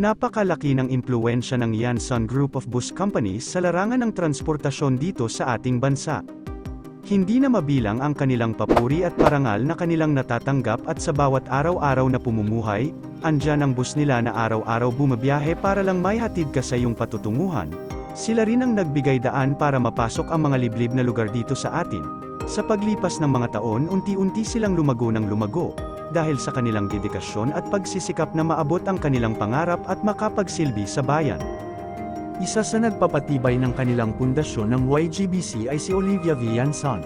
Napakalaki ng impluensya ng Yansan Group of Bus Companies sa larangan ng transportasyon dito sa ating bansa. Hindi na mabilang ang kanilang papuri at parangal na kanilang natatanggap at sa bawat araw-araw na pumumuhay, andyan ang bus nila na araw-araw bumabiyahe para lang may hatid ka sa iyong patutunguhan. Sila rin ang nagbigay daan para mapasok ang mga liblib na lugar dito sa atin. Sa paglipas ng mga taon unti-unti silang lumago ng lumago, dahil sa kanilang dedikasyon at pagsisikap na maabot ang kanilang pangarap at makapagsilbi sa bayan. Isa sa nagpapatibay ng kanilang pundasyon ng YGBC ay si Olivia V. Yansan.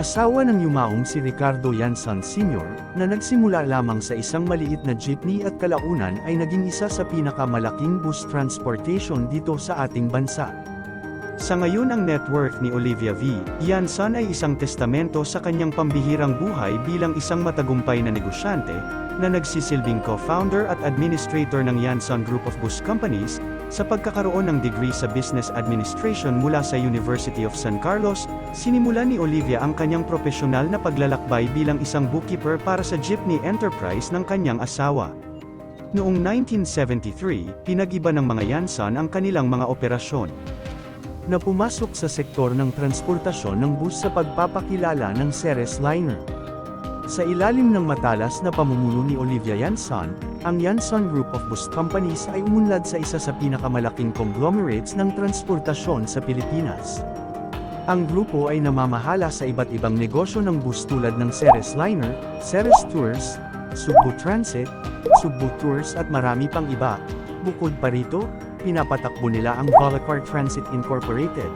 Asawa ng yumaong si Ricardo Yansan Sr., na nagsimula lamang sa isang maliit na jeepney at kalaunan ay naging isa sa pinakamalaking bus transportation dito sa ating bansa. Sa ngayon ang net worth ni Olivia V. Yansan ay isang testamento sa kanyang pambihirang buhay bilang isang matagumpay na negosyante, na nagsisilbing co-founder at administrator ng Yansan Group of Bus Companies, sa pagkakaroon ng degree sa Business Administration mula sa University of San Carlos, sinimula ni Olivia ang kanyang profesional na paglalakbay bilang isang bookkeeper para sa jeepney enterprise ng kanyang asawa. Noong 1973, pinag-iba ng mga Yansan ang kanilang mga operasyon na pumasok sa sektor ng transportasyon ng bus sa pagpapakilala ng Ceres Liner. Sa ilalim ng matalas na pamumuno ni Olivia Yansan, ang Yansan Group of Bus Companies ay umunlad sa isa sa pinakamalaking conglomerates ng transportasyon sa Pilipinas. Ang grupo ay namamahala sa iba't ibang negosyo ng bus tulad ng Ceres Liner, Ceres Tours, Subo Transit, Subo Tours at marami pang iba. Bukod pa rito, pinapatakbo nila ang Volacar Transit Incorporated,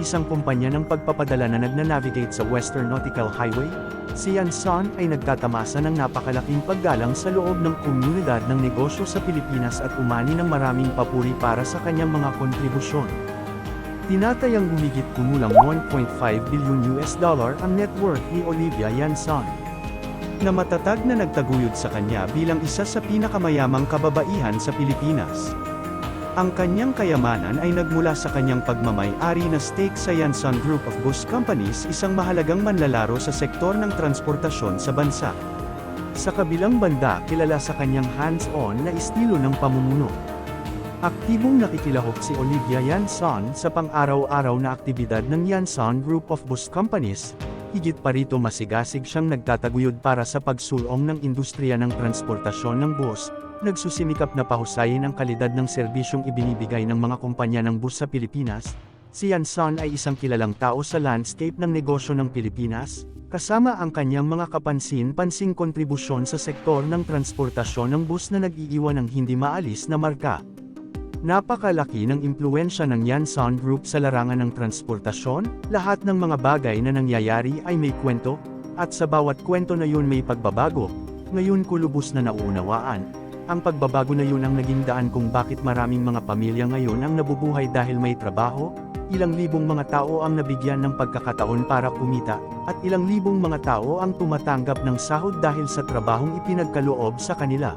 isang kumpanya ng pagpapadala na nagnanavigate sa Western Nautical Highway. Si Yansan ay nagtatamasa ng napakalaking paggalang sa loob ng komunidad ng negosyo sa Pilipinas at umani ng maraming papuri para sa kanyang mga kontribusyon. Tinatayang humigit kumulang 1.5 billion US dollar ang net worth ni Olivia Yansan na matatag na nagtaguyod sa kanya bilang isa sa pinakamayamang kababaihan sa Pilipinas. Ang kanyang kayamanan ay nagmula sa kanyang pagmamay-ari na stake sa Yansan Group of Bus Companies isang mahalagang manlalaro sa sektor ng transportasyon sa bansa. Sa kabilang banda kilala sa kanyang hands-on na estilo ng pamumuno. Aktibong nakikilahok si Olivia Yansan sa pang-araw-araw na aktibidad ng Yansan Group of Bus Companies, higit pa rito masigasig siyang nagtataguyod para sa pagsulong ng industriya ng transportasyon ng bus, nagsusimikap na pahusayin ang kalidad ng serbisyong ibinibigay ng mga kumpanya ng bus sa Pilipinas. Si Yansan ay isang kilalang tao sa landscape ng negosyo ng Pilipinas, kasama ang kanyang mga kapansin-pansing kontribusyon sa sektor ng transportasyon ng bus na nag-iiwan ng hindi maalis na marka. Napakalaki ng impluensya ng Yansan Group sa larangan ng transportasyon, lahat ng mga bagay na nangyayari ay may kwento, at sa bawat kwento na yun may pagbabago. Ngayon ko lubos na nauunawaan. Ang pagbabago na yun ang naging daan kung bakit maraming mga pamilya ngayon ang nabubuhay dahil may trabaho, ilang libong mga tao ang nabigyan ng pagkakataon para kumita, at ilang libong mga tao ang tumatanggap ng sahod dahil sa trabahong ipinagkaloob sa kanila.